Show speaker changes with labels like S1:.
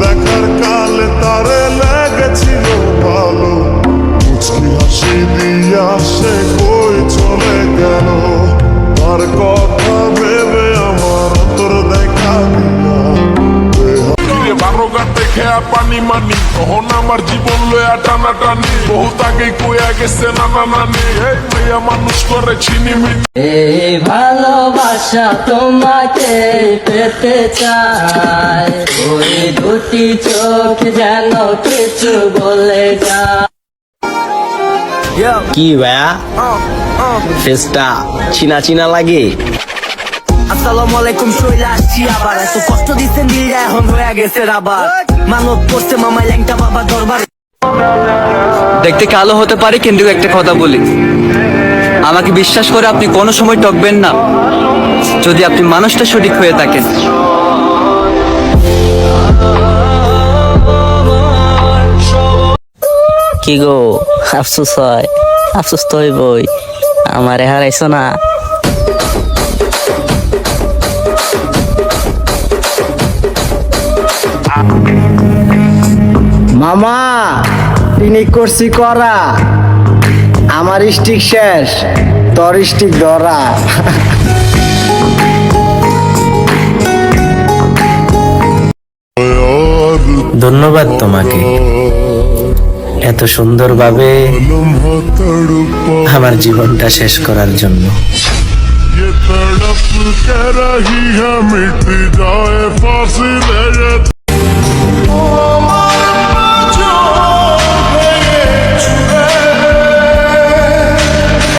S1: দেখার কালে তারে লেগেছিল ভালো। মুচকি হাসি দিয়া সে কই চলে গেল? তার কথা ভেবে আমার অন্তর দেখা
S2: খেয়া পানি মানি তখন আমার জীবন লয়া টানা টানি বহুত আগে কইয়া গেছে নানা নানি এই মেয়া মানুষ করে চিনি মিনি
S3: ভালোবাসা তোমাকে পেতে চাই। ওই দুটি চোখ যেন কিছু বলে যায়।
S4: কি ভাইয়া? ফেসটা চিনা চিনা লাগে?
S5: আসসালামু আলাইকুম শৈলা আসছি আবার। এত কষ্ট দিচ্ছেন এখন হয়ে গেছে আবার মানব করছে মামাই ল্যাংটা বাবা দরবার।
S6: দেখতে কালো হতে পারে কিন্তু একটা কথা বলি। আমাকে বিশ্বাস করে আপনি কোনো সময় টকবেন না। যদি আপনি মানুষটা সঠিক হয়ে থাকেন।
S7: কি গো আফসোস হয় আফসোস তো হইবই আমারে হারাইছো না?
S8: মামা পিকনিক করছি করা আমার স্টিক শেষ তোর স্টিক ধরা।
S4: ধন্যবাদ তোমাকে এত সুন্দরভাবে
S1: लम्हा तड़पा
S4: আমার জীবনটা শেষ করার জন্য
S1: ये तड़प के रही है मिट जाए फासिले ये